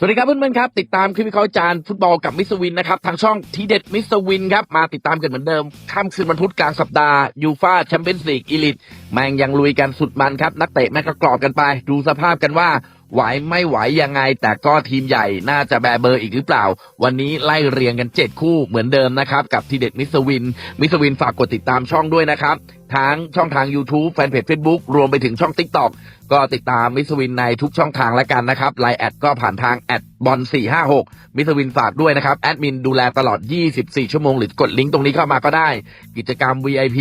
สวัสดีครับเพื่อนๆครับ ติดตามคลิปวิเคราะห์จานฟุตบอลกับมิสวินนะครับ ทางช่องทีเด็ดมิสวินครับ มาติดตามกันเหมือนเดิมค่ำคืนวันพุธกลางสัปดาห์ยูฟาแชมเปี้ยนส์ลีกอีลิทแมงยังลุยกันสุดมันครับ นักเตะแม่งก็กรอบกันไป ดูสภาพกันว่าไหวไม่ไหวยังไง แต่ก็ทีมใหญ่น่าจะแบเบอร์อีกหรือเปล่า วันนี้ไล่เรียงกัน 7 คู่เหมือนเดิมนะครับ กับทีเด็ดมิสวิน มิสวินฝากกดติดตามช่องด้วยนะครับ ทั้งช่องทาง YouTube แฟนเพจ Facebook รวมไปถึงช่อง TikTok ก็ติดตามมิสวินในทุกช่องทางแล้วกันนะครับไลน์แอดก็ผ่านทางแอดบอล456 มิสวินฝากด้วยนะครับ แอดมินดูแลตลอด 24 ชั่วโมง หรือกดลิงก์ตรงนี้เข้ามาก็ได้ กิจกรรม VIP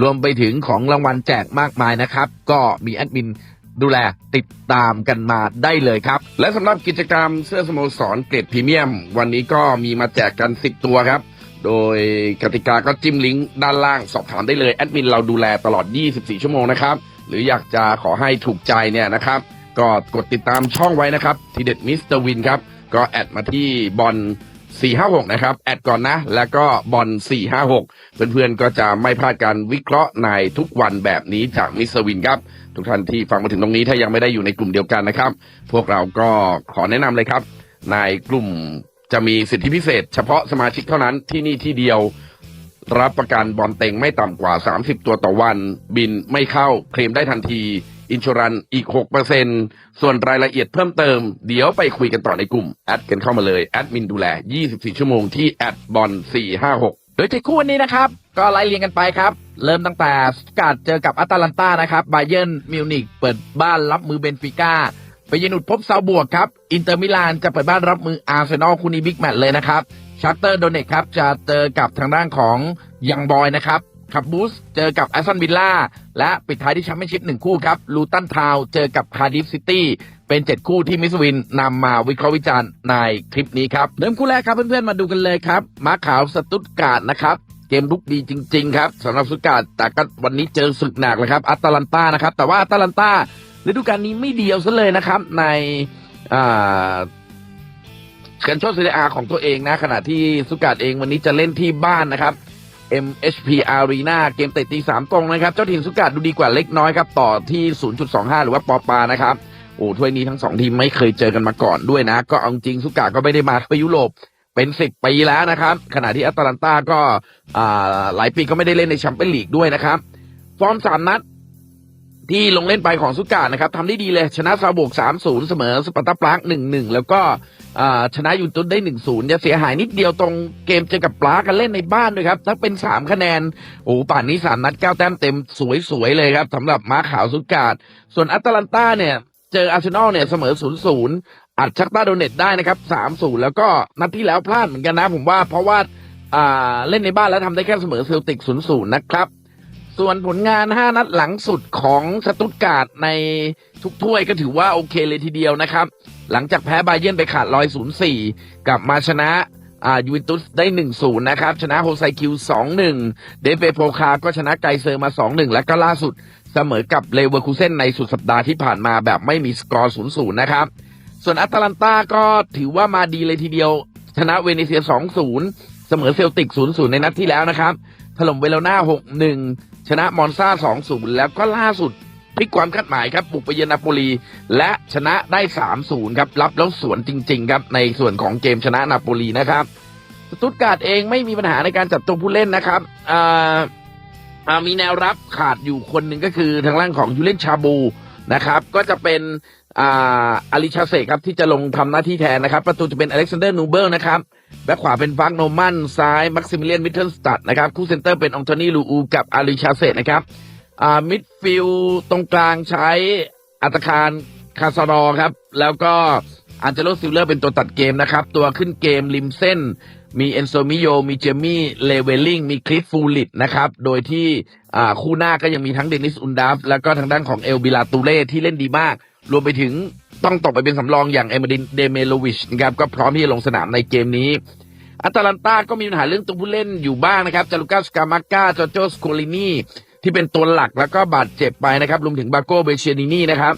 รวมไปถึงของรางวัลแจกมากมายนะครับ ก็มีแอดมินดูแลติดตามกันมาได้เลยครับ และสำหรับกิจกรรมเสื้อสโมสรเกรดพรีเมียม วันนี้ก็มีมาแจกกัน 10 ตัวครับ โดยกติกาก็จิ้มลิงก์ด้านล่างสอบถามได้เลย แอดมินเราดูแลตลอด 24 ชั่วโมงนะครับหรืออยากจะขอให้ถูกใจเนี่ยนะครับ ก็กดติดตามช่องไว้นะครับ ทีเด็ดมิสเตอร์วินครับ ก็แอดมาที่บอล456 นะครับ แอดก่อนนะ แล้วก็บอล456 เพื่อนๆก็จะไม่พลาดการวิเคราะห์ในทุกวันแบบนี้จากมิสเตอร์วินครับ ทุกท่านที่ฟังมาถึงตรงนี้ถ้ายังไม่ได้อยู่ในกลุ่มเดียวกันนะครับ พวกเราก็ขอแนะนำเลยครับ ในกลุ่มจะมีสิทธิพิเศษ เฉพาะสมาชิกเท่านั้นที่นี่ที่เดียว รับประกันบอลเต็งไม่ต่ำกว่า 30 ตัวต่อวัน บินไม่เข้าเคลมได้ทันที อินช r รันอีก 6%ส่วนรายละเอียดเพิ่มเติม เดี๋ยวไปคุยกันต่อในกลุ่ม แอดกันเข้ามาเลย แอดมินดูแล 24 ชั่วโมงที่แอดบอล456โดยเจ็ดคู่วันนี้นะครับ ก็ไล่เรียงกันไปครับ เริ่มตั้งแต่สกัดเจอกับอัตแลนตานะครับบาเยิร์นมิวนิกเปิดบ้านรับมือเบนฟิก้าไปเยือนอุดพบซาบวกครับ อินเตอร์มิลานจะเปิดบ้านรับมืออาร์เซนอลคู่นี้บิ๊กแมตช์เลยนะครับ ชัตเตอร์โดเนกครับจะเจอกับทางด้านของยังบอยนะครับขับบูสเจอกับแอสตันวิลล่าและปิดท้ายที่แชมเปี้ยนชิพหนึ่งคู่ครับลูตันทาวเจอกับคาร์ดิฟซิตี้เป็นเจ็ดคู่ที่มิสวินนำมาวิเคราะห์วิจารณ์ในคลิปนี้ครับ เริ่มคู่แรกครับเพื่อนๆมาดูกันเลยครับมาขาวสตุตการ์ดนะครับเกมลุกดีจริง ๆ ครับสำหรับสตุตการ์ดแต่ก็วันนี้เจอศึกหนักเลยครับอัตแลนตานะครับแต่ว่าอัตแลนตาฤดูกาลนี้ไม่เดียวซะเลยนะครับในอ่า กันโชคซีเรียอาของตัวเองนะ ขณะที่สุกาดเองวันนี้จะเล่นที่บ้านนะครับ MHP Arena เกมเตะตีสามตรงนะครับ เจ้าถิ่นสุกาดดูดีกว่าเล็กน้อยครับ ต่อที่ 0.25 หรือว่าปอปานะครับ โอ้ถ้วยนี้ทั้งสองทีมไม่เคยเจอกันมาก่อนด้วยนะ ก็เอาจริงสุกาดก็ไม่ได้มาไปยุโรปเป็นสิบปีแล้วนะครับ ขณะที่แอตแลนตาก็หลายปีก็ไม่ได้เล่นในแชมเปี้ยนลีกด้วยนะครับ ฟอร์มสามนัด ที่ลงเล่นไปของสุกานะครับทำได้ดีเลยชนะซาบวก3-0 เสมอสปาร์ตาปราก1-1 แล้วก็ชนะยูนตุนได้ 1-0 จะเสียหายนิดเดียวตรงเกมเจอกับปลากันเล่นในบ้านด้วยครับ ถ้าเป็น 3 คะแนน โอ้ป่านนี้ 3 นัด 9 แต้มเต็มสวย ๆ เลยครับสำหรับม้าขาวสุกาดส่วนอัตแลนตาเนี่ย เจออาร์เซนอลเนี่ยเสมอ 0-0 อัดชักตาโดเนตได้นะครับ 3-0 แล้วก็นัดที่แล้วพลาดเหมือนกันนะผมว่าเพราะว่าอ่าเล่นในบ้านแล้วทำได้แค่เสมอเซลติก 0-0 นะครับ ส่วนผลงาน 5 นัดหลังสุดของสตุตการ์ดในทุกถ้วยก็ถือว่าโอเคเลยทีเดียวนะครับ หลังจากแพ้บาเยนไปขาด104กลับมาชนะอ่ายูเวนตุสได้ 1-0 นะครับ ชนะโฮไซคิว 2-1 เดฟเบโพคา ก็ชนะไกเซอร์มา 2-1 และก็ล่าสุดเสมอกับเลเวอร์คูเซนในสุดสัปดาห์ที่ผ่านมาแบบไม่มีสกอร์ 0-0 นะครับ ส่วนอัตแลนตาก็ถือว่ามาดีเลยทีเดียว ชนะเวเนเซีย 2-0 เสมอเซลติก 0-0 ในนัดที่แล้วนะครับ ถล่มเวโรนา 6-1 ชนะมอนซา2-0 แล้วก็ล่าสุดพลิกความคาดหมายครับบุกไปเยือนนาโปลี และชนะได้ 3-0 ครับ รับแล้วสวนจริง ๆ ครับ ในส่วนของเกมชนะนาโปลีนะครับ สตุตการ์ดเองไม่มีปัญหาในการจับตัวผู้เล่นนะครับมีแนวรับขาดอยู่คนหนึ่งก็คือทางล่างของยูเลนชาบูนะครับ ก็จะเป็น อ่าอาริชาเซกครับที่จะลงทำหน้าที่แทนนะครับ ประตูจะเป็นอเล็กซานเดอร์นูเบิลนะครับแบ็คขวาเป็นฟักโนมันซ้ายมักซิมิเลียนมิทเทิลสตัดนะครับคู่เซนเตอร์เป็นองโทนีลูอูกับอาริชาเซตนะครับอ่ามิดฟิลตรงกลางใช้อัตคารคาซารอครับ แล้วก็อันเจโลซิลเลอร์เป็นตัวตัดเกมนะครับ ตัวขึ้นเกมริมเส้น มีเอนโซมิโย มีเจมี่เลเวลลิงมีคลิฟฟูลิตนะครับ โดยที่คู่หน้าก็ยังมีทั้งเดนิสอุนดาฟแล้วก็ทางด้านของเอลบิลาตูเล่ที่เล่นดีมาก รวมไปถึงต้องตกไปเป็นสำรองอย่างเอมดินเดเมโลวิชนะครับก็พร้อมที่จะลงสนามในเกมนี้อัตแลนตาก็มีปัญหาเรื่องตัวผู้เล่นอยู่บ้างนะครับจารุก้าสกามาก้าจอโจสโคลินีที่เป็นตัวหลักแล้วก็บาดเจ็บไปนะครับ รวมถึงบาโกเบเชนินีนะครับ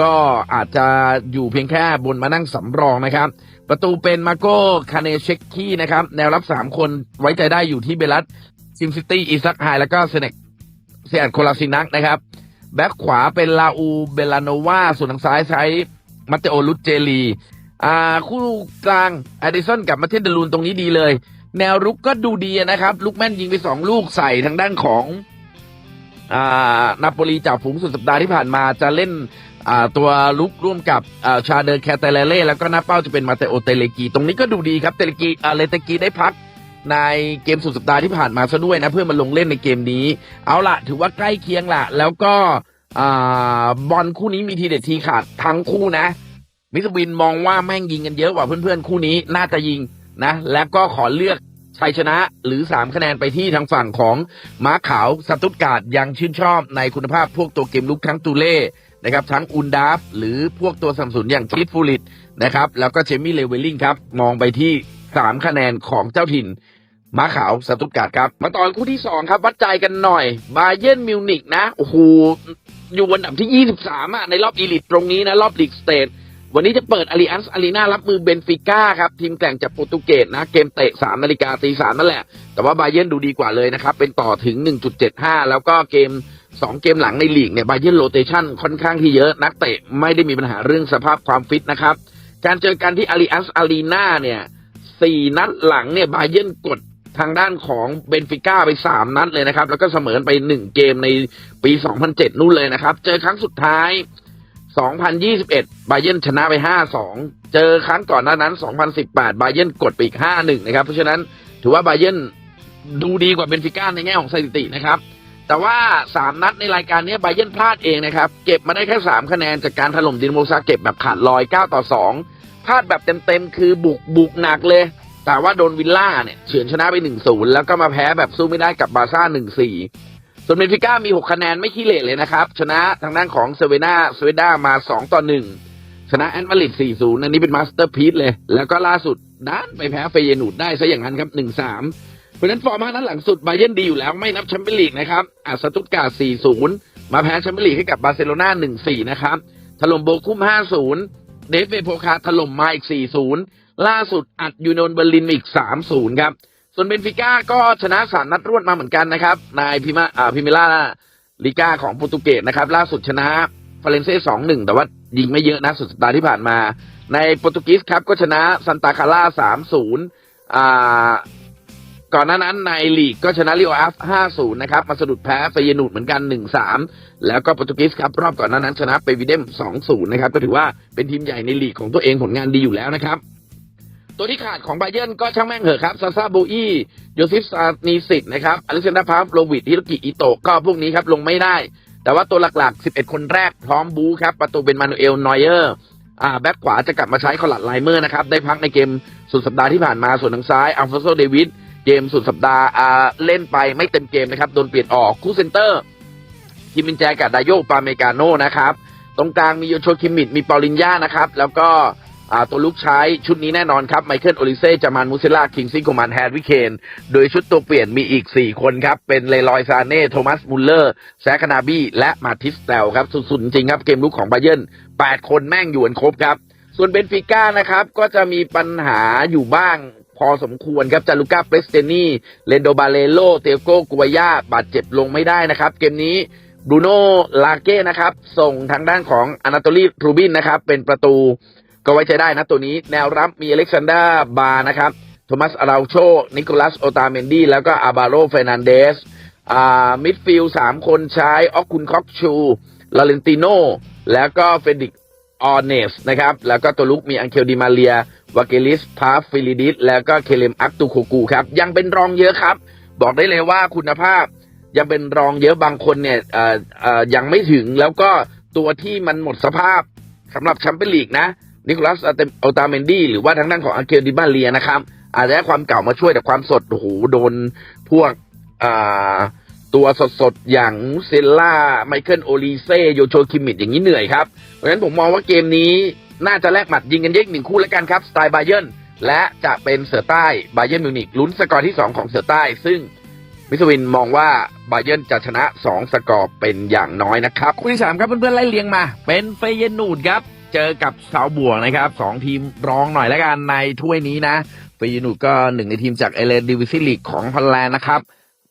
ก็อาจจะอยู่เพียงแค่บนมานั่งสำรองนะครับ ประตูเป็นมาโกคาเนเชคคี้นะครับ แนวรับสามคนไว้ใจได้อยู่ที่เบลัสซิมซิตี้อีซักไฮแล้วก็เซเนกเซียนโคลาซินักนะครับ แบ็คขวาเป็นลาอูเบลาโนวาส่วนทางซ้ายใช้มัตเตโอลุตเจลีอ่าคู่กลางแอดิสันกับมาเทนเดลูนตรงนี้ดีเลย แนวรุกก็ดูดีนะครับ ลูกแม่นยิงไปสองลูกใส่ทางด้านของอ่านาโปลีจากฝูงสุดสัปดาห์ที่ผ่านมาจะเล่น ตัวลุกร่วมกับชาเดอร์แคเตเลเล่แล้วก็หน้าเป้าจะเป็นมาเตโอเตเลกี ตรงนี้ก็ดูดีครับเตเลกีอาเลเตกีได้พักในเกมสุดสัปดาห์ที่ผ่านมาซะด้วยนะ เพื่อมาลงเล่นในเกมนี้ เอาละถือว่าใกล้เคียงละแล้วก็บอลคู่นี้มีทีเด็ดทีขาดทั้งคู่นะ มิสวินมองว่าแม่งยิงกันเยอะกว่าเพื่อนๆคู่นี้น่าจะยิงนะ แล้วก็ขอเลือกชัยชนะหรือ 3 คะแนนไปที่ทางฝั่งของม้าขาวสตุตการ์ดยังชื่นชอบในคุณภาพพวกตัวเกมลุกทั้งตูเล่ นะครับทั้งอุนดาฟหรือพวกตัวสัมสุนอย่างคิดฟูลิตนะครับแล้วก็เจมี่เลเวลลิงครับมองไปที่ 3 คะแนนของเจ้าถิ่นม้าขาวสตุตการ์ดครับ มาต่อคู่ที่ 2 ครับ วัดใจกันหน่อย บาเยินมิวนิกนะ โอ้โห อยู่อันดับที่ 23อะในรอบอีลิตตรงนี้นะ รอบลีกสเตทวันนี้จะเปิดอารีอันส์อารีนารับมือเบนฟิก้าครับ ทีมแกร่งจากโปรตุเกสนะ เกมเตะ 3 นาฬิกาตีสามนั่นแหละ แต่ว่าบาเยินดูดีกว่าเลยนะครับ เป็นต่อถึง 1.75 แล้วก็เกม 2เกมหลังในลีกเนี่ยบาเยิร์นโรเตชันค่อนข้างที่เยอะนักเตะไม่ได้มีปัญหาเรื่องสภาพความฟิตนะครับ การเจอกันที่อารีอัสอารีนาเนี่ยสี่นัดหลังเนี่ยบาเยิร์นกดทางด้านของเบนฟิก้าไปสามนัดเลยนะครับ แล้วก็เสมอไปหนึ่งเกมในปี 2007 นู่นเลยนะครับ เจอครั้งสุดท้าย 2021 บาเยร์นชนะไป 5-2 เจอครั้งก่อนหน้านั้น 2018 บาเยร์นกดไปอีก 5-1 นะครับ เพราะฉะนั้นถือว่าบาเยร์นดูดีกว่าเบนฟิก้าในแง่ของสถิตินะครับ แต่ว่า 3 นัดในรายการนี้ไบเยนพลาดเองนะครับ เก็บมาได้แค่ 3 คะแนนจากการถล่มดินโมซาเก็บแบบขาดลอย 9 ต่อ 2 พลาดแบบเต็มๆ คือบุกบุกหนักเลย แต่ว่าโดนวิลล่าเนี่ยเฉือนชนะไป 1-0 แล้วก็มาแพ้แบบสู้ไม่ได้กับบาร์ซ่า 1-4 ส่วนเบนฟิก้ามี 6 คะแนนไม่ขี้เหร่เลยนะครับ ชนะทางด้านของเซเวนาเซเวด้ามา 2 ต่อ 1 ชนะแอนมาริด4-0 อันนี้เป็นมาสเตอร์พีซเลย แล้วก็ล่าสุดด้านไปแพ้เฟเยนูดได้ซะอย่างนั้นครับ 1-3 เพราะฉะนั้นฟอร์มห้านัดหลังสุดบาเยนดีอยู่แล้วไม่นับแชมเปี้ยนลีกนะครับอาสตุตการ์ด4-0 มาแพ้แชมเปี้ยนลีกให้กับบาร์เซโลนา1-4 นะครับถล่มโบคุม5-0 เดฟเฟโพคาถล่มมาอีก 4-0 ล่าสุดอัดยูโนนเบอร์ลินอีก 3-0 ครับ ส่วนเบนฟิก้าก็ชนะสามนัดรวดมาเหมือนกันนะครับ นายพิมาอ่าพิมิล่าลิก้าของโปรตุเกสนะครับ ล่าสุดชนะฟาเรนเซ่สองหนึ่งแต่ว่ายิงไม่เยอะนะสุดสัปดาห์ที่ผ่านมา ในโปรตุเกสครับก็ชนะซันตาคาร่าสามศูนย์อ่า ก่อนหน้านั้นในลีกก็ชนะลิโออาฟ5-0 นะครับ มาสะดุดแพ้เฟเยนูดเหมือนกัน 1-3 แล้วก็โปรตุเกสครับ รอบก่อนหน้านั้นชนะเปวิเดม 2-0 นะครับ ก็ถือว่าเป็นทีมใหญ่ในลีกของตัวเองผลงานดีอยู่แล้วนะครับตัวที่ขาดของไบเยนก็ช่างแม่งเหอะครับซาซาโบอี้โยซิฟซานีสิกนะครับอเล็กซานดราพาฟโลวิดฮิโรกิอิโตะก็พวกนี้ครับลงไม่ได้ แต่ว่าตัวหลักๆ 11 คนแรกพร้อมบูครับ ประตูเป็นมานูเอลนอยเออร์อ่าแบ็คขวาจะกลับมาใช้คอลัดไลเมอร์นะครับ ได้พักในเกมสุดสัปดาห์ที่ผ่านมาส่วนทางซ้ายอัลฟาโซเดวิด เกมสุดสัปดาห์อ่าเล่นไปไม่เต็มเกมนะครับโดนเปลี่ยนออกคู่เซนเตอร์คิมมินแจกับดายโยปาเมกาโนนะครับ ตรงกลางมีโยโชคิมมิดมีปอลินยานะครับ แล้วก็ตัวลูกใช้ชุดนี้แน่นอนครับ ไมเคิลโอลิเซ่จามานมุซิล่า คิงซิงโกมันแฮร์ริเคน โดยชุดตัวเปลี่ยนมีอีก 4 คนครับ เป็นเลลอยซาเน่ โทมัสมุลเลอร์ แซคนาบี้ และมาติสเตลครับ สุดๆ จริงครับ เกมลุกของไบเยร์น8 คนแม่งอยู่กันครบครับ ส่วนเบนฟิก้านะครับ ก็จะมีปัญหาอยู่บ้าง พอสมควรครับจารุก้าเปรสเตนีเลนโดบาเลโลเตโกกัวยาบาดเจ็บลงไม่ได้นะครับ เกมนี้บรูโน่ลาเก้นะครับ ส่งทางด้านของอนาโตลีรูบินนะครับ เป็นประตูก็ไว้ใจได้นะตัวนี้แนวรับมีอเล็กซานดาบาร์นะครับโทมัสอาราโช นิโคลัสโอตาเมนดีแล้วก็อาบาโรเฟนันเดสอ่ามิดฟิลสามคนใช้ออกคุณคอกชูลาเลนติโนแล้วก็เฟดิกออเนสนะครับ แล้วก็ตัวลุกมีอังเคลดิมาเลีย วาเกลิสพาฟิลิดิส แล้วก็เคเลมอักตูโคกูครับ ยังเป็นรองเยอะครับ บอกได้เลยว่าคุณภาพยังเป็นรองเยอะบางคนเนี่ยยังไม่ถึงแล้วก็ตัวที่มันหมดสภาพสำหรับแชมเปี้ยนลีกนะนิโคลัสโอตาเมนดี้หรือว่าทางด้านของอังเคลดิมาเลียนะครับ อาจจะความเก่ามาช่วยแต่ความสดโอ้โหโดนพวกตัวสดๆ อย่างเซลล่า ไมเคิลโอลีเซโยโชคิมิดอย่างนี้เหนื่อยครับ เพราะฉะนั้นผมมองว่าเกมนี้ น่าจะแลกหมัดยิงกันเยกหนึ่งคู่แล้วกันครับสไตล์บาเยิร์นและจะเป็นเสือใต้บาเยิร์นมิวนิกลุ้นสกอร์ที่ 2 ของเสือใต้ ซึ่งมิสวินมองว่าบาเยิร์นจะชนะ 2 สกอร์เป็นอย่างน้อยนะครับ คู่ที่ 3 ครับเพื่อนๆไล่เลียงมา เป็นเฟเยนูดครับ เจอกับสาวบวกนะครับสองทีมรองหน่อยแล้วกันในถ้วยนี้นะเฟเยนูดก็หนึ่งในทีมจากเอเลนดิวิซิลีกของฮอลแลนด์นะครับ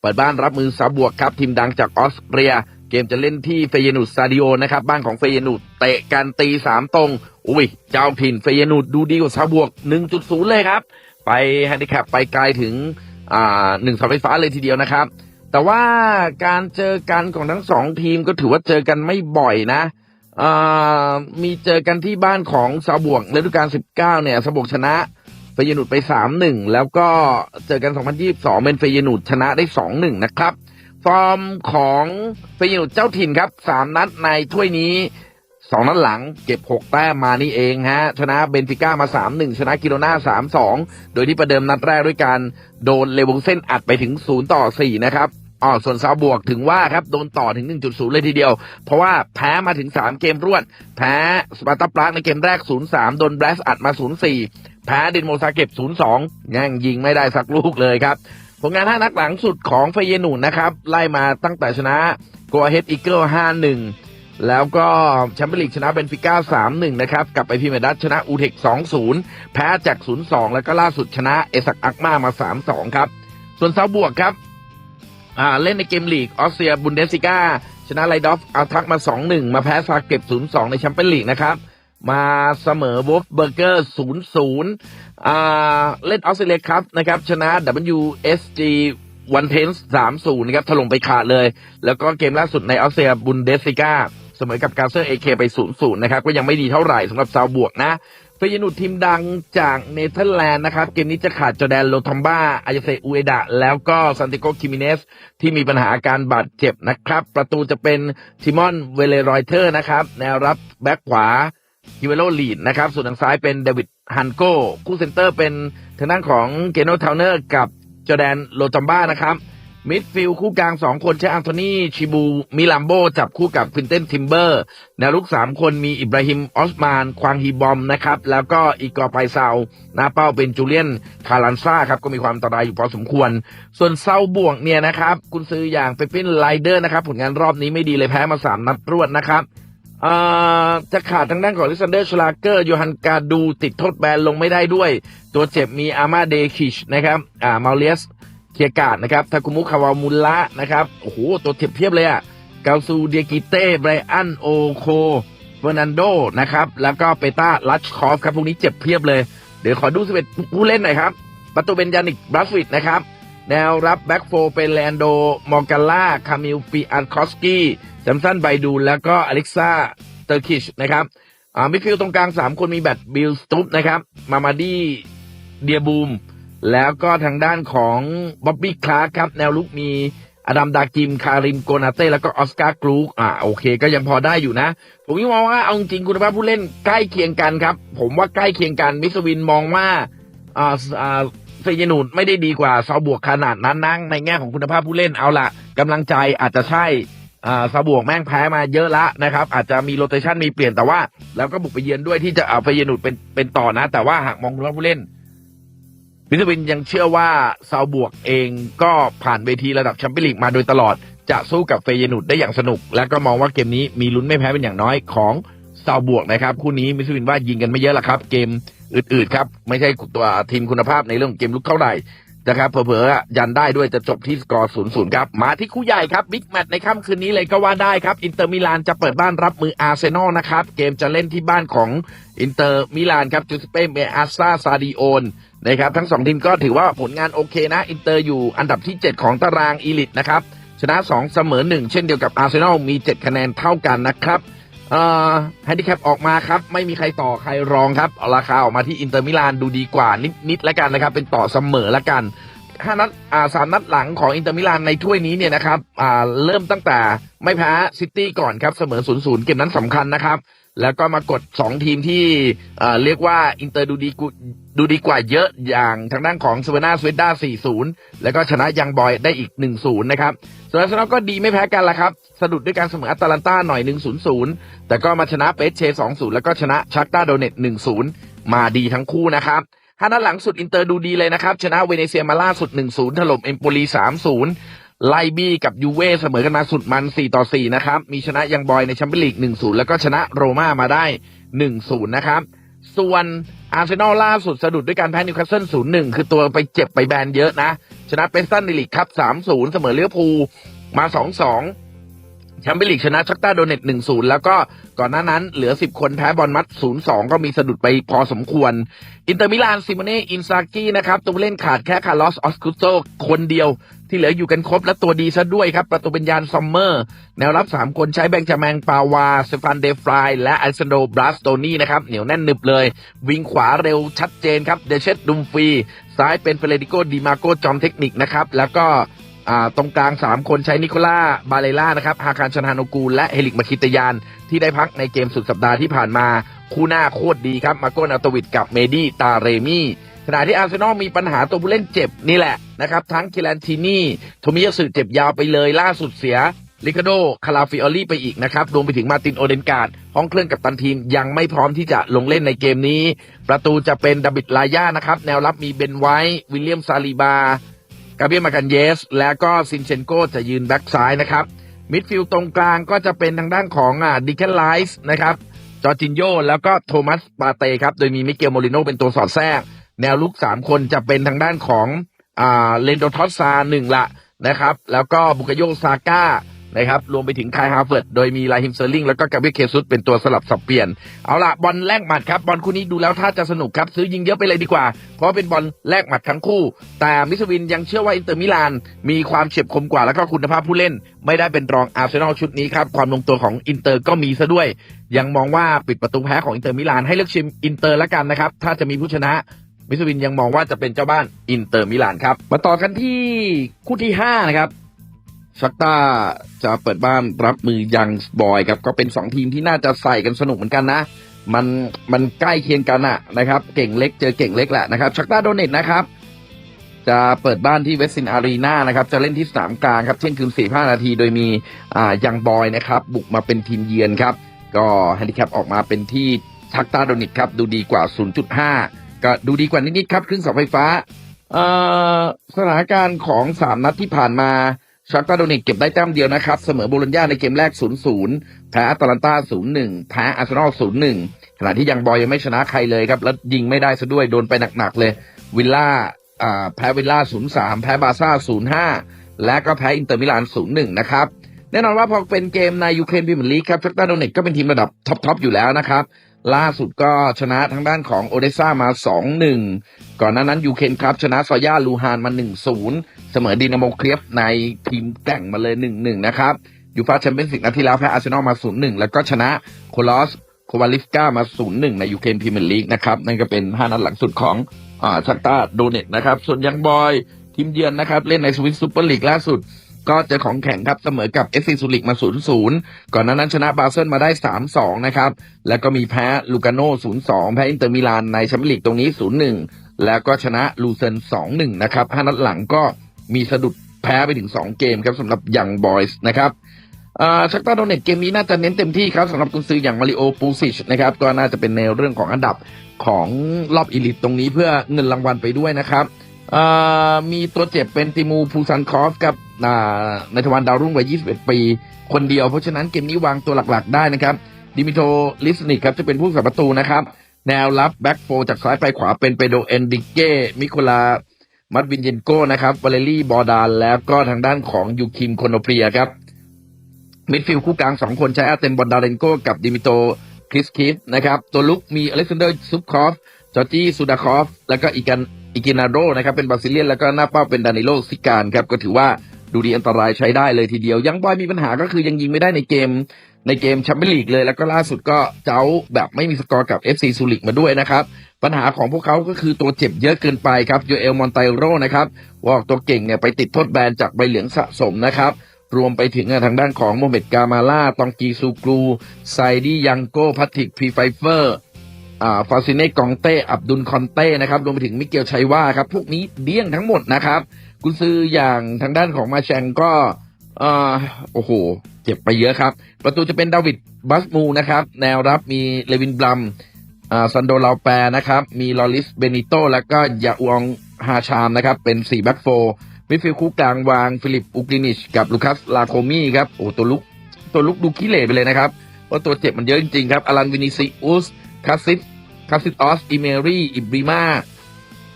เปิดบ้านรับมือสาวบวกครับทีมดังจากออสเตรีย เกมจะเล่นที่เฟเยนูดสตาดิโอนะครับบ้านของเฟเยนูดเตะกันตีสามตรง อุ้ย เจ้าถิ่นเฟยนูดดูดีกว่าซาบวก 1.0 เลยครับ ไปแฮนดิแคปไปไกลถึงอ่าหนึ่งเสาไฟฟ้าเลยทีเดียวนะครับ แต่ว่าการเจอกันของทั้งสองทีมก็ถือว่าเจอกันไม่บ่อยนะมีเจอกันที่บ้านของซาบวกฤดูกาล 19 เนี่ยซาบวกชนะเฟยนูดไป 3-1 แล้วก็เจอกัน 2022 เป็นเฟยนูดชนะได้ 2-1 นะครับฟอร์มของเฟยนูดเจ้าถิ่นครับ 3 นัดในถ้วยนี้ สองนัดหลังเก็บ 6 แต้มมานี่เองฮะ ชนะเบนฟิก้ามา 3-1 ชนะกิโลนา3-2 โดยที่ประเดิมนัดแรกด้วยการโดนเลวงเส้นอัดไปถึง 0 ต่อ 4 นะครับอ๋อส่วนซาบวกถึงว่าครับ โดนต่อถึง 1.0 เลยทีเดียว เพราะว่าแพ้มาถึง 3 เกมรวด แพ้สปาร์ตาปรากในเกมแรก 0-3 โดนแบลสอัดมา 0-4 แพ้ดินโมซาเก็บ 0-2แย่งยิงไม่ได้สักลูกเลยครับผลงาน5นัดหลังสุดของเฟเยนูนนะครับไล่มาตั้งแต่ชนะโก a เฮดอีเกิล5-1 แล้วก็แชมเปี้ยนลีกชนะเบนฟิก้า3-1นะครับกลับไปพรีเมียร์ดัชชนะอูเทค2-0แพ้จาก0-2แล้วก็ล่าสุดชนะเอซักอักมามา3-2ครับ ส่วนเซาบวกครับอ่าเล่นในเกมลีกออสเตรียบุนเดสซิก้าชนะไลดอฟเอาทักมา2-1มาแพ้ซาเก็บ0-2ในแชมเปี้ยนลีกนะครับมาเสมอวอฟเบอร์เกอร์0-0อ่าเล่นออสเตรเลียครับนะครับชนะ WSG วันเทนส์3-0นะครับถล่มไปขาดเลย แล้วก็เกมล่าสุดในออสเตรียบุนเดสซิก้า เสมอกับกาเซอร์เอเคไป0-0นย์นะครับ ก็ยังไม่ดีเท่าไหร่สำหรับซาวบวกนะเฟยนูดทีมดังจากเนเธอร์แลนด์นะครับ เกมนี้จะขาดจอแดนโลทอมบ้าอายเซอุเอดะ แล้วก็ซันติโกคิมิเนส ที่มีปัญหาอาการบาดเจ็บนะครับ ประตูจะเป็นทิมอนเวเลรอยเทอร์นะครับ แนวรับแบ็คขวาฮิเวโรลีดนะครับ ส่วนทางซ้ายเป็นเดวิดฮันโก้ คู่เซนเตอร์เป็นทางด้านของเกโนทาวเนอร์กับจอแดนโลทอมบ้านะครับ มิดฟิลคู่กลางสองคนใช้อันโทนีชิบูมิลัมโบ จับคู่กับควินเทนทิมเบอร์แนวลุกสามคนมีอิบราฮิมออสมาน ควางฮีบอมนะครับ แล้วก็อีกอร์ไพซาวหน้าเป้าเป็นจูเลียนคารันซ่าครับ ก็มีความอันตรายอยู่พอสมควร ส่วนเซาบวกเนี่ยนะครับคุณซื้ออย่างเปปินไลเดอร์นะครับ ผลงานรอบนี้ไม่ดีเลยแพ้มาสามนัดรวดนะครับจะขาดทางด้านของลิซันเดอร์ชลาเกอร์โยฮันกาดูติดโทษแบนลงไม่ได้ด้วย ตัวเจ็บมีอามาเดคิชนะครับอ่ามาเลียส เคียกาดนะครับทาคุมุคาวามุระนะครับโอ้โหตัวเทียบเพียบเลยอะกาซูเดียกิเต้ไบรอันโอโคเฟอร์นันโดนะครับแล้วก็เปต้าลัชคอฟครับพวกนี้เจ็บเพียบเลย เดี๋ยวขอดูสิเป็ผู้เล่นหน่อยครับประตูเป็นยานิกบรัสวิดนะครับแนวรับแบ็กโฟเป็นแลนโด มอร์กาล่า คามิลปีอันคอสกี้แซมสันไบดู แล้วก็อเล็กซ่า เตอร์คิชนะครับอ่ามิดฟิลด์ตรงกลาง 3 คนมีแบตบิลสตุปนะครับ มามาดี้เดียบูม แล้วก็ทางด้านของบ๊อบบี้คลาร์ครับ แนวลุกมีอดัมดากิม คาริม โกนาเต้ แล้วก็ออสการ์กรูกอ่าโอเค ก็ยังพอได้อยู่นะ ผมมองว่าเอาจริงคุณภาพผู้เล่นใกล้เคียงกันครับ ผมว่าใกล้เคียงกัน มิสวินมองว่าอ่าอ่าเฟยนูดไม่ได้ดีกว่าซาบวกขนาดนั้นนั่งในแง่ของคุณภาพผู้เล่นเอาละกำลังใจอาจจะใช่อ่าซาบวกแม่งแพ้มาเยอะละนะครับ อาจจะมีโรเตชันมีเปลี่ยนแต่ว่า แล้วก็บุกไปเยือนด้วยที่จะเอาเฟยนูดเป็นเป็นต่อนะ แต่ว่าหากมองคุณภาพผู้เล่น วิทวินยังเชื่อว่าซาวบวกเองก็ผ่านเวทีระดับแชมเปี้ยนลีกมาโดยตลอด จะสู้กับเฟยนุดได้อย่างสนุก และก็มองว่าเกมนี้มีลุ้นไม่แพ้เป็นอย่างน้อยของซาวบวกนะครับ คู่นี้มิสวินว่ายิงกันไม่เยอะละครับ เกมอืดๆครับไม่ใช่ตัวทีมคุณภาพในเรื่องของเกมลุกเท่าไหร่นะครับเผลอๆยันได้ด้วยจะจบที่สกอร์ 0 0 ครับ มาที่คู่ใหญ่ครับบิ๊กแมตช์ในค่ำคืนนี้เลยก็ว่าได้ครับ อินเตอร์มิลานจะเปิดบ้านรับมืออาร์เซนอลนะครับ เกมจะเล่นที่บ้านของอินเตอร์มิลานครับจูสเป้เมอาซาซาดิโอน นะครับทั้งสองทีมก็ถือว่าผลงานโอเคนะ อินเตอร์อยู่อันดับที่ 7 ของตารางอีลิตนะครับ ชนะ 2 เสมอ 1 เช่นเดียวกับอาร์เซนอลมี 7 คะแนนเท่ากันนะครับแฮนดิแคปออกมาครับ ไม่มีใครต่อใครรองครับาราคาออกมาที่อินเตอร์มิลานดูดีกว่านิดๆแล้วกันนะครับ เป็นต่อเสมอแล้วกันห้านัดอ่าสามนัดหลังของอินเตอร์มิลานในถ้วยนี้เนี่ยนะครับอ่าเริ่มตั้งแต่ไม่แพ้ซิตี้ก่อนครับ เสมอ0-0เกมนั้นสำคัญนะครับ แล้วก็มากด 2 ทีมที่เรียกว่าอินเตอร์ดูดีกดูดีกว่าเยอะอย่างทางด้านของสเวนาสเวด้า 4-0 แล้วก็ชนะยังบอยได้อีก 1-0 นะครับส่วนอาร์เซนอลก็ดีไม่แพ้กันละครับ สะดุดด้วยการเสมออัตแลนตาหน่อย 1-0-0แต่ก็มาชนะเปเช 2-0 แล้วก็ชนะชักตาโดเนต1-0 มาดีทั้งคู่นะครับห้านัดหลังสุดอินเตอร์ดูดีเลยนะครับ ชนะเวเนเซียมาล่าสุด 1-0 ถล่มเอมโปลี 3-0 ไล่บี้กับยูเว่เสมอกันมาสุดมัน 4 ต่อ 4 นะครับ มีชนะยังบอยในแชมเปี้ยนลีก 1-0 แล้วก็ชนะโรม่ามาได้ 1-0 นะครับ ส่วนอาร์เซนอลล่าสุดสะดุดด้วยการแพ้นิวคาสเซิล 0-1 คือตัวไปเจ็บไปแบนเยอะนะ ชนะเปสตันในลีกครับ 3-0 เสมอเลี้ยวภูมา 2-2 แชมเปี้ยนลีกชนะชักตาโดเนต1-0 แล้วก็ก่อนหน้านั้นเหลือ 10 คนแพ้บอลมัด 0-2 ก็มีสะดุดไปพอสมควร อินเตอร์มิลานซิโมเน่ อินซากินะครับ ตัวเล่นขาดแค่คาร์ลอส ออสกุโซคนเดียว ที่เหลืออยู่กันครบและตัวดีซะด้วยครับ ประตูเป็นยานซอมเมอร์ แนวรับ 3 คนใช้แบงจาแมงปาวาเซฟานเดฟรายและอ l ล s ซนโดบราสโตนี่นะครับ เหนียวแน่นหนึบเลย วิงขวาเร็วชัดเจนครับ เดเชตดุมฟรีซ้ายเป็นเฟเรดิโกดิมาโกจอมเทคนิคนะครับ แล้วก็ตรงกลาง 3 คนใช้นิโคล่า บาเลล่านะครับฮาคารชนานกูล และเฮลิกมาคิตยาน ที่ได้พักในเกมสุดสัปดาห์ที่ผ่านมา คู่หน้าโคตรดีครับ มาโกนาตวิดกับเมดี้ตาเรมี่ขณะที่อาร์เซนอลมีปัญหาตัวผู้เล่นเจ็บนี่แหละ นะครับ ทั้งคิลันทินี่โทมิยาสึเจ็บยาวไปเลยล่าสุดเสียลิคาโด คาราฟิออลี่ไปอีกนะครับ รวมไปถึงมาตินโอเดนการ์ด ห้องเครื่องกับตันทีมยังไม่พร้อมที่จะลงเล่นในเกมนี้ ประตูจะเป็นดาบิดลาย่านะครับ แนวรับมีเบนไวท์ วิลเลียมซาลีบา กาเบียมากันเยส และก็ซินเชนโกจะยืนแบ็กซ้ายนะครับ มิดฟิลด์ตรงกลางก็จะเป็นทางด้านของอ่าดิแคนไลส์นะครับ จอร์จินโย แล้วก็โทมัสปาเต้ครับ โดยมีมิเกลโมริโนเป็นตัวสอดแทรก แนวลุกสามคนจะเป็นทางด้านของ อ่าเลนโดทอสซาหนึ่งละนะครับ แล้วก็บุกโยซาก้านะครับ รวมไปถึงคายฮาร์เฟิร์ด โดยมีลาฮิมเซอร์ลิงแล้วก็กาเบรเคซุสเป็นตัวสลับสับเปลี่ยน เอาละบอลแลกหมัดครับ บอลคู่นี้ดูแล้วถ้าจะสนุกครับ ซื้อยิงเยอะไปเลยดีกว่า เพราะเป็นบอลแลกหมัดทั้งคู่ แต่มิสวินยังเชื่อว่าอินเตอร์มิลานมีความเฉียบคมกว่าแล้วก็คุณภาพผู้เล่น ไม่ได้เป็นรองอาร์เซนอลชุดนี้ครับความลงตัวของอินเตอร์ก็มีซะด้วย ยังมองว่าปิดประตูแพ้ของอินเตอร์มิลานให้เลือกชิมอินเตอร์ละกันนะครับถ้าจะมีผู้ชนะ มิสวินยังมองว่าจะเป็นเจ้าบ้านอินเตอร์มิลานครับ มาต่อกันที่คู่ที่ 5 นะครับชักตาจะเปิดบ้านรับมือยังบอยครับ ก็เป็น 2 ทีมที่น่าจะใส่กันสนุกเหมือนกันนะ มันมันใกล้เคียงกันอะนะครับ เก่งเล็กเจอเก่งเล็กแหละนะครับชักตาโดเนตนะครับ จะเปิดบ้านที่เวสซินอารีนานะครับ จะเล่นที่สนามกลางครับเที่ยงคืน45นาที โดยมีอ่ายังบอยนะครับ บุกมาเป็นทีมเยือนครับ ก็แฮนดิแคปออกมาเป็นที่ชักตาโดนิตครับ ดูดีกว่า 0.5 ก็ดูดีกว่านิดๆครับ ครึ่งเสาไฟฟ้าสถานการณ์ของ3นัดที่ผ่านมาชักตาโดนิตเก็บได้แต้มเดียวนะครับ เสมอโบโลญญาในเกมแรก 0-0 แพ้อาตแลนตา 0-1 แพ้อาร์เซนอล 0-1 ขณะที่ยังบอยยังไม่ชนะใครเลยครับ แล้วยิงไม่ได้ซะด้วย โดนไปหนักๆเลย วิลล่าแพ้วิลล่า 0-3 แพ้บาซ่า 0-5 และก็แพ้อินเตอร์มิลาน 0-1 นะครับ แน่นอนว่าพอเป็นเกมในยูเครนพรีเมียร์ลีกครับชักตาโดเนตก็เป็นทีมระดับท็อปๆอยู่แล้วนะครับ ล่าสุดก็ชนะทางด้านของโอเดซ่ามา 2-1 ก่อนหน้านั้นยูเครนครับชนะซอย่าลูฮานมา 1-0 เสมอดินาโมเคลียฟในทีมแต่งมาเลย 1-1 นะครับยูฟาแชมเปี้ยนส์ลีกนัดที่แล้วแพ้อาร์เซนอลมา 0-1 แล้วก็ชนะโคลอสโควาลิฟกามา 0-1 ในยูเครนพรีเมียร์ลีกนะครับนั่นก็เป็น 5 นัดหลังสุดของอ่าชักตาโดเนตนะครับ ส่วนยังบอยทีมเยือนนะครับ เล่นในสวิสซูเปอร์ลีกล่าสุด ก็เจอของแข่งครับเสมอกับเอสซีซูริกมา 0-0 ก่อนหน้านั้นชนะบาเซิลมาได้ 3-2 นะครับ แล้วก็มีแพ้ลูกาโน่0-2 แพ้อินเตอร์มิลานในแชมเปี้ยนลีกตรงนี้ 0-1 แล้วก็ชนะลูเซน 2-1 นะครับห้านัดหลังก็มีสะดุดแพ้ไปถึง 2 เกมครับสำหรับยังบอยส์นะครับอ่าชักตาโดเนตเกมนี้น่าจะเน้นเต็มที่ครับสำหรับกุนซืออย่างมาริโอปูซิชนะครับก็น่าจะเป็นในเรื่องของอันดับของรอบอีลิตตรงนี้เพื่อเงินรางวัลไปด้วยนะครับ มีตัวเจ็บเป็นติมูพูซันคอฟกับอ่าในทวันดาวรุ่งวัย 21 ปี คนเดียวเพราะฉะนั้นเกมนี้วางตัวหลักๆได้นะครับดิมิโตลิสนิกครับจะเป็นผู้สับประตูนะครับ แนวรับแบ็กโฟจากซ้ายไปขวาเป็นเปโดเอนดิเก้ มิโคลา มัดวินเยนโก้นะครับวาเลรี่บอดานแล้วก็ทางด้านของยูคิมโคโนเปียครับมิดฟิลด์คู่กลางสองคนใช้อาเตนบอนดาเรนโกกับดิมิโตคริสคิฟนะครับตัวลุกมีอเล็กซานเดอร์ซุปคอฟจอร์จี้ซูดาคอฟ แล้วก็อีกัน อีกินาโดนะครับเป็นบราซิเลียนแล้วก็หน้าเป้าเป็นดานิโลซิการครับก็ถือว่าดูดีอันตรายใช้ได้เลยทีเดียว ยังบอยมีปัญหาก็คือยังยิงไม่ได้ในเกม ในเกมแชมเปี้ยนลีกเลย แล้วก็ล่าสุดก็เจ้าแบบไม่มีสกอร์กับ FC ซูริกมาด้วยนะครับ ปัญหาของพวกเขาก็คือตัวเจ็บเยอะเกินไปครับโยเอลมอนไตโรนะครับวอกตัวเก่งเนี่ยไปติดโทษแบนจากใบเหลืองสะสมนะครับรวมไปถึงทางด้านของโมเมดกามาล่า ตองกีซูกรูไซดี้ยังโกพัตติกพีไฟเฟอร์ ฟาซิเน่กองเต้ อับดุลคอนเต้นะครับรวมไปถึงมิเกลชัยว่าครับ พวกนี้เดี้ยงทั้งหมดนะครับ กุนซืออย่างทางด้านของมาแชงก็อ่าโอ้โห เจ็บไปเยอะครับ ประตูจะเป็นดาวิดบัสมูนะครับ แนวรับมีเลวินบลัมอ่าซันโดลาแปรนะครับ มีลอริสเบนิโตแล้วก็ยาอองฮาชามนะครับ เป็น4แบ็กโฟมิดฟิลด์คู่กลางวางฟิลิปอุกรินิชกับลูคัสลาโคมี่ครับโอ้ตัวลุกตัวลุกดูขี้เหร่ไปเลยนะครับเพราะตัวเจ็บมันเยอะจริงๆครับอลันวินิซิอุสคาซิส คาซิสอสอิเมรีอิบริมา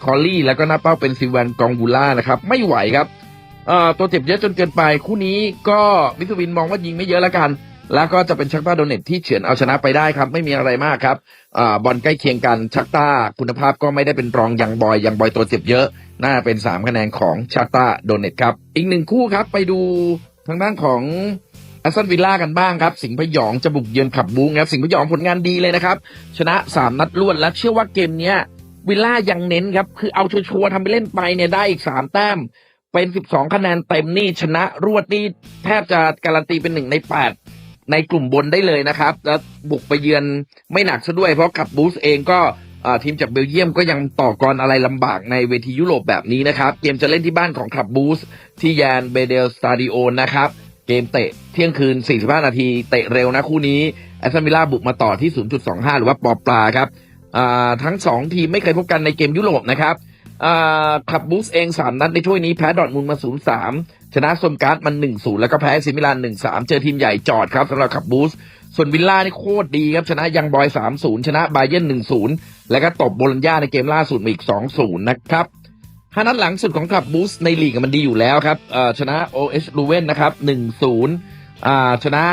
คอลลี่ แล้วก็หน้าเป้าเป็นซิวันกองบูล่านะครับ ไม่ไหวครับเอ่อตัวเจ็บเยอะจนเกินไป คู่นี้ก็มิสวินมองว่ายิงไม่เยอะแล้วกัน แล้วก็จะเป็นชักต้าโดเนตที่เฉือนเอาชนะไปได้ครับ ไม่มีอะไรมากครับอ่าบอลใกล้เคียงกันชักต้าคุณภาพก็ไม่ได้เป็นรองยังบอยยังบอยตัวเจ็บเยอะ น่าเป็นสามคะแนนของชักต้าโดเนตครับ อีกหนึ่งคู่ครับไปดูทางด้านของ แอสตันวิลล่ากันบ้างครับ สิงห์พยองจะบุกเยือนขับบูงครับสิงห์พยองผลงานดีเลยนะครับ ชนะสามนัดรวดและเชื่อว่าเกมเนี้ยวิลล่ายังเน้นครับ คือเอาชัวร์ๆทำไปเล่นไปเนี่ยได้อีกสามแต้ม เป็นสิบสองคะแนนเต็มนี่ชนะรวดนี่แทบจะการันตีเป็นหนึ่งในแปดในกลุ่มบนได้เลยนะครับ แล้วบุกไปเยือนไม่หนักซะด้วยเพราะกับบูสเองก็ทีมจากเบลเยียมก็ยังต่อกรอะไรลำบากในเวทียุโรปแบบนี้นะครับ เกมจะเล่นที่บ้านของคลับบูสที่ยานเบเดลสตาดิโอนะครับ เกมเตะเที่ยงคืน 45 นาที เตะเร็วนะคู่นี้แอสตันวิลล่าบุกมาต่อที่ 0.25 หรือว่าปอปลาครับทั้งสองทีมไม่เคยพบกันในเกมยุโรปนะครับขับบูสเองสามนัดในถ้วยนี้แพ้ดอร์ทมุนมา 0-3 ชนะสมการ์ดมัน 1-0 แล้วก็แพ้ซิมิลาน 1-3 เจอทีมใหญ่จอดครับสำหรับขับบูสส่วนวิลล่านี่โคตรดีครับ ชนะยังบอย 3-0 ชนะบาเยน1-0 แล้วก็ตบโบลัญญาในเกมล่าสุดมาอีก 2-0 นะครับ ห้านัดหลังสุดของขับบูสในลีกมันดีอยู่แล้วครับเอ่อชนะ OH ลูเวนนะครับ1-0อ่าชนะ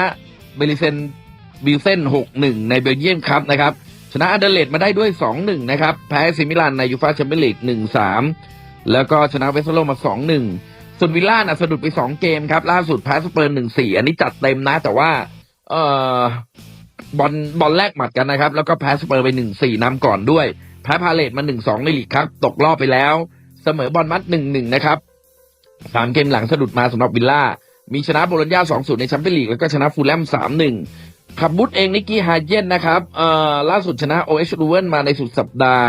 เบลิเซนบิลเซน6-1ในเบลเยียมครับนะครับ ชนะอันเดเลดมาได้ด้วย2-1นะครับ แพ้ซิมิลานในยูฟาแชมเปี้ยนลีก1-3แล้วก็ชนะเวสโลมา2-1ส่วนวิลล่าน่ะสะดุดไป2เกมครับ ล่าสุดแพ้สเปอร์1-4อันนี้จัดเต็มนะ แต่ว่า เออบอลบอลแรกหมัดกันนะครับ แล้วก็แพ้สเปอร์ไป1-4นำก่อนด้วย แพ้พาเลตมา1-2ในลีกครับ ตกรอบไปแล้ว เสมอบอลมัด1-1นะครับสามเกมหลังสะดุดมาสำหรับวิลล่า มีชนะโบโลญญา2-0ในแชมเปี้ยนลีกแล้วก็ชนะฟูลแลม3-1ขับบุตเองนิกกี้ฮาเยนนะครับเอ่อล่าสุดชนะโอเอชลูเวนมาในสุดสัปดาห์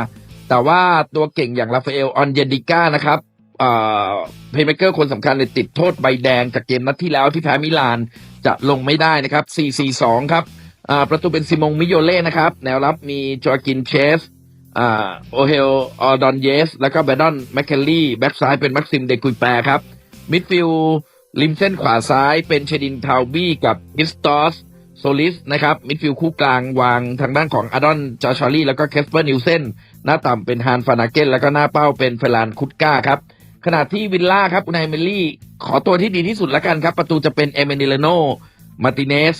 แต่ว่าตัวเก่งอย่างราฟาเอลออนเยนดิก้านะครับเอ่อเพย์เมเกอร์คนสำคัญเลยติดโทษใบแดงจากเกมนัดที่แล้วที่แพ้มิลานจะลงไม่ได้นะครับ4-4-2 ครับอ่าประตูเป็นซิมงมิโยเล่นะครับ แนวรับมีจอร์กินเชส อ่าโอเฮลออดอนเยส แล้วก็แบดอนแมคเคลลี่แบ็กซ้ายเป็นแม็กซิมเดกุยแปรครับ มิดฟิลด์ริมเส้นขวาซ้ายเป็นเชดินทาวบี้กับอิสตอสโซลิสนะครับ มิดฟิลด์คู่กลางวางทางด้านของอดอนจอชารีแล้วก็เคสเปอร์นิวเซนหน้าต่ำเป็นฮานฟานาเกนแล้วก็หน้าเป้าเป็นเฟลานคุดก้าครับขณะที่วิลล่าครับอุนายเมลลี่ ขอตัวที่ดีที่สุดแล้วกันครับ ประตูจะเป็นเอเมนิเลโนมาติเนส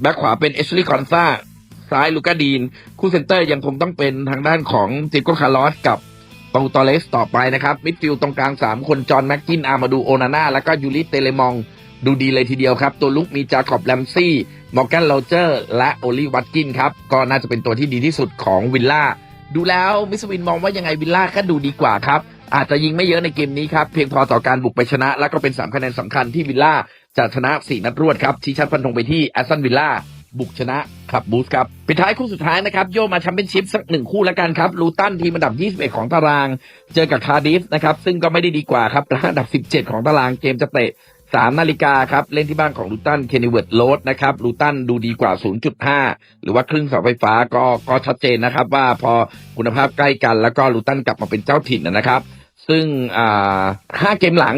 แบ็คขวาเป็นเอชลีย์คอนซา ซ้ายลูก้าดีน คู่เซนเตอร์ยังคงต้องเป็นทางด้านของติโกคาร์ลอสกับปองตอเลสต่อไปนะครับ มิดฟิลด์ตรงกลาง 3 คน จอห์นแม็กกิน อามาดู โอนาน่า แล้วก็ยูริเตเลมอง ดูดีเลยทีเดียวครับ ตัวลุกมีจาคอบแลมซี่ มอร์แกนโรเจอร์ และโอลีวัตกินครับ ก็น่าจะเป็นตัวที่ดีที่สุดของวิลล่า ดูแล้วมิสวินมองว่ายังไงวิลล่าก็ดูดีกว่าครับ อาจจะยิงไม่เยอะในเกมนี้ครับ เพียงพอต่อการบุกไปชนะ และก็เป็น3คะแนนสำคัญที่วิลล่าจะชนะ 4 นัดรวดครับชี้ชัดฟันธงไปที่แอสตันวิลล่า บุกชนะคลับบูสครับปิดท้ายคู่สุดท้ายนะครับโยมาแชมเปี้ยนชิพสักหนึ่งคู่แล้วกันครับลูตันทีมอันดับ 21 ของตาราง เจอกับคาร์ดิฟนะครับซึ่งก็ไม่ได้ดีกว่าครับอันดับ 17 ของตารางเกมจะเตะ3นาฬิกาครับเล่นที่บ้านของลูตันเคนิเวิร์ดโรดนะครับลูตันดูดีกว่า 0.5 หรือว่าครึ่งเสาไฟฟ้าก็ก็ชัดเจนนะครับ ว่าพอคุณภาพใกล้กันแล้วก็ลูตันกลับมาเป็นเจ้าถิ่นนะครับ ซึ่งอ่าห้าเกมหลัง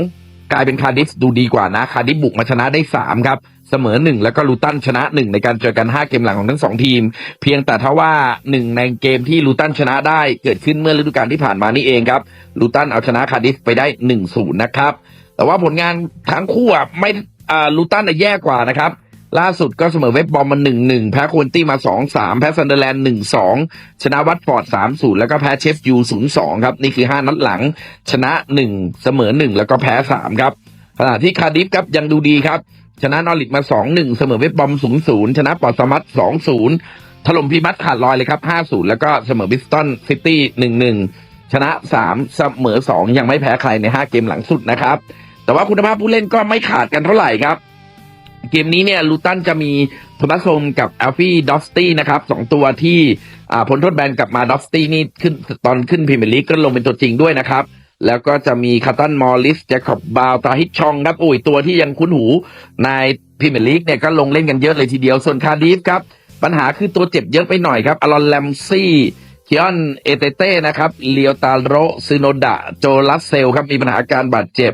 กลายเป็นคาร์ดิฟดูดีกว่านะคาร์ดิฟบุกมาชนะได้3ครับ เสมอ1แล้วก็ลูตันชนะ1ในการเจอกัน5เกมหลังของทั้ง2ทีม เพียงแต่ถ้าว่า1ในเกมที่ลูตันชนะได้เกิดขึ้นเมื่อฤดูกาลที่ผ่านมานี่เองครับลูตันเอาชนะคาร์ดิฟไปได้1-0นย์นะครับแต่ว่าผลงานทั้งคู่อะไม่อ่าลูตันแย่กว่านะครับล่าสุดก็เสมอเว็บบอมมา1-1แพ้ควนตี้มา2-3แพ้ซันเดอร์แลนด์1-2ชนะวัตฟอร์ด3-0แล้วก็แพ้เชฟยู0-2ครับนี่คือ5นัดหลัง ชนะ1เสมอ1แล้วก็แพ้3ครับขณะที่คาร์ดิฟครับยังดูดีครับ ชนะนอริทมา2-1เสมอเว็บบอม0-0ชนะปอร์ตสมัต2-0ถล่มพีมัตขาดลอยเลยครับ5-0แล้วก็เสมอบิสตันซิตี้1-1ชนะ3เสมอ2ยังไม่แพ้ใครใน5เกมหลังสุดนะครับ แต่ว่าคุณภาพผู้เล่นก็ไม่ขาดกันเท่าไหร่ครับ เกมนี้เนี่ยลูตันจะมีโทมัสโฮมกับแอลฟี่ดอฟสตี้นะครับสองตัวที่พ้นโทษแบนกลับมาดอฟสตี้นี่ขึ้นตอนขึ้นพรีเมียร์ลีกก็ลงเป็นตัวจริงด้วยนะครับ แล้วก็จะมีคาร์ตันมอลลิสแจคอบบาวตาฮิตชองครับโอ้ยตัวที่ยังคุ้นหูในพรีเมียร์ลีกเนี่ยก็ลงเล่นกันเยอะเลยทีเดียว ส่วนคาร์ดิฟครับ ปัญหาคือตัวเจ็บเยอะไปหน่อยครับอลอนแลมซี่คิออนเอเตเต้นะครับเลียวตาโรซิโนดะโจลัสเซลครับมีปัญหาการบาดเจ็บ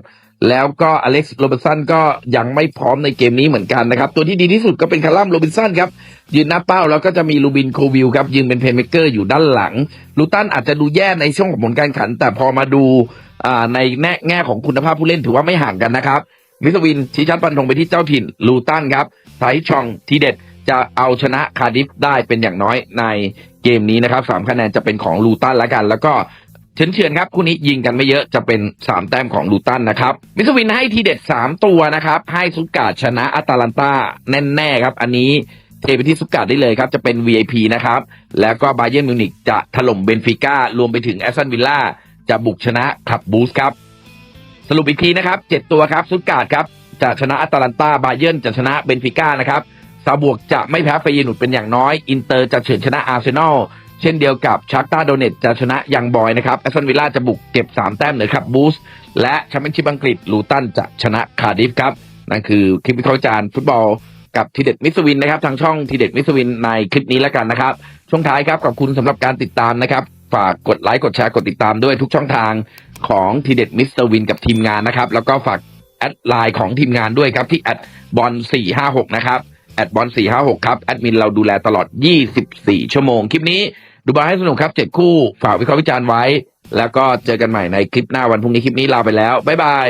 แล้วก็อเล็กซ์โรบินสันก็ยังไม่พร้อมในเกมนี้เหมือนกันนะครับ ตัวที่ดีที่สุดก็เป็นคาร์ลัมโรบินสันครับ ยืนหน้าเป้าแล้วก็จะมีลูบินโควิลครับ ยืนเป็นเพลย์เม k เกอร์อยู่ด้านหลัง ลูตันอาจจะดูแย่ในช่วงของผลการขัน แต่พอมาดูในแง่ของคุณภาพผู้เล่นถือว่าไม่ห่างกันนะครับมิสวินชี้ชัดฟันธงไปที่เจ้าถิ่นลูตันครับไทชองทีเด็ดจะเอาชนะคาร์ดิฟได้เป็นอย่างน้อยในเกมนี้นะครับสามคะแนนจะเป็นของลูตันล้วกัน แล้วก็ เฉือนเฉือนครับคู่นี้ยิงกันไม่เยอะจะเป็นสามแต้มของลูตันนะครับ มิสวินให้ทีเด็ดสามตัวนะครับ ให้สุกาชนะอัตแลนตาแน่ๆครับ อันนี้เทไปที่สุกาได้เลยครับ จะเป็น VIP นะครับ แล้วก็บาเยนมิวนิกจะถล่มเบนฟิก้ารวมไปถึงแอสตันวิลล่าจะบุกชนะคลับบูสครับ สรุปอีกทีนะครับเจ็ดตัวครับสุกาดครับจะชนะอัตแลนตาบาเยนจะชนะเบนฟิก้านะครับซาบวกจะไม่แพ้เฟยนุดเป็นอย่างน้อย อินเตอร์จะเฉือนชนะอาร์เซนอล เช่นเดียวกับชักตาโดเนตจะชนะยังบอยนะครับแอสตันวิลล่าจะบุกเก็บ 3 แต้มเหนือครับบูสและแชมเปี้ยนชิพอังกฤษลูตันจะชนะคาร์ดิฟครับ นั่นคือคลิปวิเคราะห์จารย์ฟุตบอลกับทีเด็ดมิสวินนะครับ ทางช่องทีเด็ดมิสวินในคลิปนี้แล้วกันนะครับ ช่วงท้ายครับขอบคุณสำหรับการติดตามนะครับ ฝากกดไลค์กดแชร์กดติดตามด้วยทุกช่องทางของทีเด็ดมิสซ์วินกับทีมงานนะครับ แล้วก็ฝากแอดไลน์ของทีมงานด้วยครับที่แอดบอลสี่ห้าหกนะครับแอดบอลสี่ห้าหกครับแอดมินเราดูแลตลอด 24 ชั่วโมง คลิปนี้ ดูบอลให้สนุกครับเจ็ดคู่ฝากวิเคราะห์วิจารณ์ไว้ แล้วก็เจอกันใหม่ในคลิปหน้าวันพรุ่งนี้คลิปนี้ลาไปแล้วบ๊ายบาย